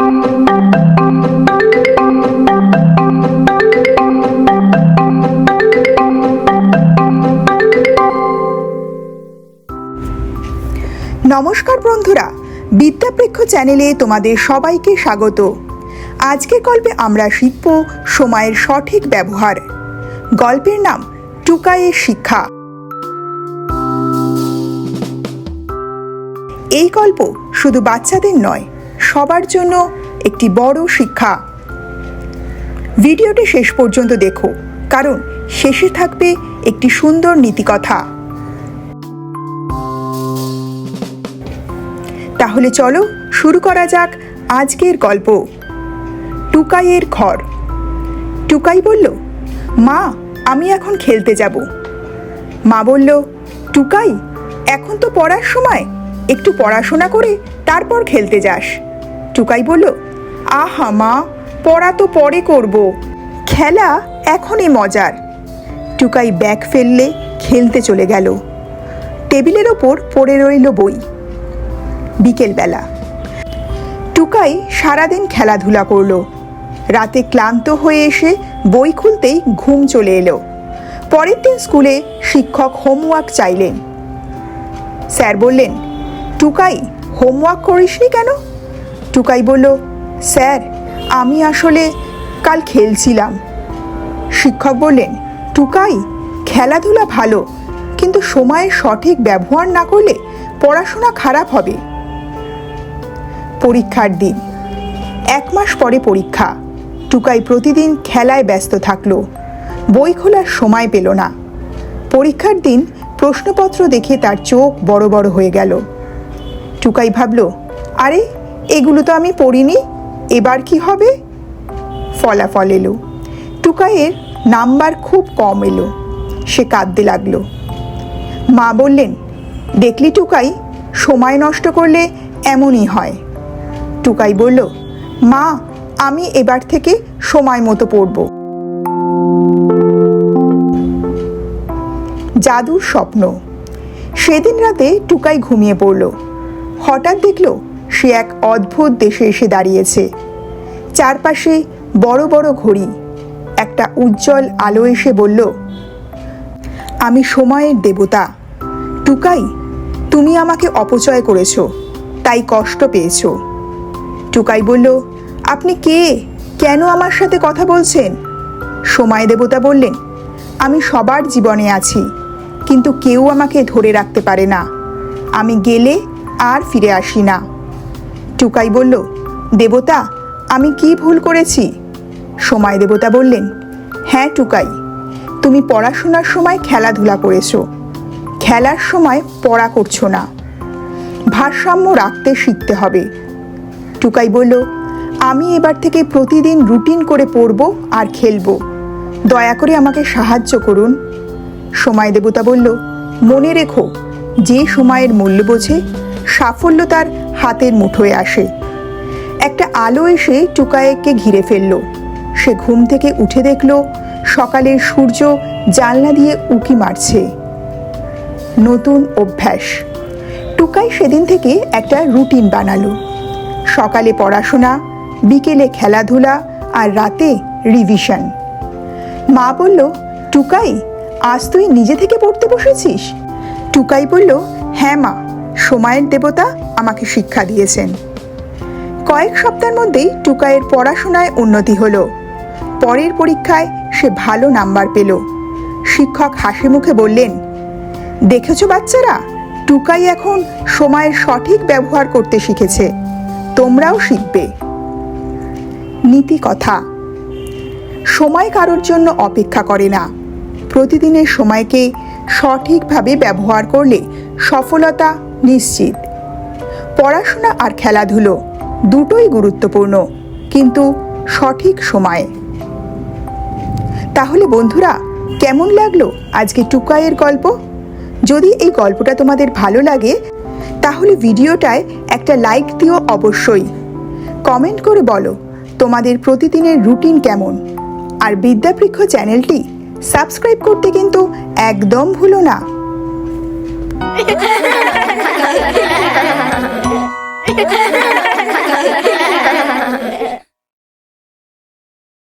নমস্কার বন্ধুরা বিদ্যাপ্রেক্ষ চ্যানেলে তোমাদের সবাইকে স্বাগত। আজকে গল্পে আমরা শিখব সময়ের সঠিক ব্যবহার। গল্পের নাম টুকাইয়ের শিক্ষা। এই গল্প শুধু বাচ্চাদের নয় সবার জন্য একটি বড় শিক্ষা। ভিডিওটি শেষ পর্যন্ত দেখো, কারণ শেষে থাকবে একটি সুন্দর নীতিকথা। তাহলে চলো শুরু করা যাক আজকের গল্প। টুকাইয়ের ঘর। টুকাই বলল, মা, আমি এখন খেলতে যাব। মা বলল, টুকাই, এখন তো পড়ার সময়। একটু পড়াশোনা করে তারপর খেলতে যাস। টুকাই বলল, আহা মা, পড়া তো পরে করব। খেলা এখনই মজার। টুকাই ব্যাগ ফেললে খেলতে চলে গেল। টেবিলের ওপর পড়ে রইল বই। বিকেলবেলা। টুকাই সারাদিন খেলাধুলা করল। রাতে ক্লান্ত হয়ে এসে বই খুলতেই ঘুম চলে এলো। পরের দিন স্কুলে শিক্ষক হোমওয়ার্ক চাইলেন। স্যার বললেন, টুকাই, হোমওয়ার্ক করিসনি কেন? টুকাই বলল, স্যার, আমি আসলে কাল খেলছিলাম। শিক্ষক বললেন, টুকাই, খেলাধুলা ভালো, কিন্তু সময়ের সঠিক ব্যবহার না করলে পড়াশোনা খারাপ হবে। পরীক্ষার দিন। এক মাস পরে পরীক্ষা। টুকাই প্রতিদিন খেলায় ব্যস্ত থাকল। বই খোলার সময় পেল না। পরীক্ষার দিন প্রশ্নপত্র দেখে তার চোখ বড় বড় হয়ে গেল। টুকাই ভাবল, আরে এগুলো তো আমি পড়িনি, এবার কি হবে? ফলাফল এলো। টুকাইয়ের নাম্বার খুব কম এলো। সে কাঁদতে লাগল। মা বললেন, দেখলি টুকাই, সময় নষ্ট করলে এমনই হয়। টুকাই বলল, মা, আমি এবার থেকে সময় মতো পড়ব। জাদুর স্বপ্ন। সেদিন রাতে টুকাই ঘুমিয়ে পড়ল। হঠাৎ দেখল সে এক অদ্ভুত দেশে এসে দাঁড়িয়েছে। চারপাশে বড় বড় ঘড়ি। একটা উজ্জ্বল আলো এসে বলল, আমি সময়ের দেবতা। টুকাই, তুমি আমাকে অপচয় করেছ, তাই কষ্ট পেয়েছ। টুকাই বলল, আপনি কে? কেন আমার সাথে কথা বলছেন? সময় দেবতা বললেন, আমি সবার জীবনে আছি, কিন্তু কেউ আমাকে ধরে রাখতে পারে না। আমি গেলে আর ফিরে আসি না। টুকাই বলল, দেবতা, আমি কি ভুল করেছি? সময় দেবতা বললেন হ্যাঁ টুকাই, তুমি পড়াশোনার সময় খেলাধুলা করেছ। খেলার সময় পড়া করছ না। ভারসাম্য রাখতে শিখতে হবে। টুকাই বলল, আমি এবার থেকে প্রতিদিন রুটিন করে পড়ব আর খেলব। দয়া করে আমাকে সাহায্য করুন। সময় দেবতা বলল, মনে রেখো, যে সময়ের মূল্য বোঝে সাফল্য তার হাতের মুঠোয় আসে। একটা আলো এসে টুকায়েককে ঘিরে ফেলল। সে ঘুম থেকে উঠে দেখল, সকালের সূর্য জানলা দিয়ে উকি মারছে। নতুন অভ্যাস। টুকাই সেদিন থেকে একটা রুটিন বানালো। সকালে পড়াশোনা, বিকেলে খেলাধুলা আর রাতে রিভিশন। মা বলল, টুকাই, আজ তুই নিজে থেকে পড়তে বসেছিস? টুকাই বলল হ্যাঁ মা। সময়ের দেবতা আমাকে শিক্ষা দিয়েছেন। কয়েক সপ্তাহের মধ্যেই টুকাইয়ের পড়াশোনায় উন্নতি হলো। পরের পরীক্ষায় সে ভালো নাম্বার পেল। শিক্ষক হাসি মুখে বললেন, দেখেছ বাচ্চারা, টুকাই এখন সময়ের সঠিক ব্যবহার করতে শিখেছে। তোমরাও শিখবে। নীতি কথা সময় কারোর জন্য অপেক্ষা করে না। প্রতিদিনের সময়কে সঠিকভাবে ব্যবহার করলে সফলতা নিশ্চিত। পড়াশোনা আর খেলাধুলো দুটোই গুরুত্বপূর্ণ, কিন্তু সঠিক সময়ে। তাহলে বন্ধুরা, কেমন লাগল আজকে টুকাইয়ের গল্প? যদি এই গল্পটা তোমাদের ভালো লাগে, তাহলে ভিডিওটায় একটা লাইক দিও অবশ্যই। কমেন্ট করে বলো তোমাদের প্রতিদিনের রুটিন কেমন? আর বিদ্যাবৃক্ষ চ্যানেলটি সাবস্ক্রাইব করতে কিন্তু একদম ভুলো না।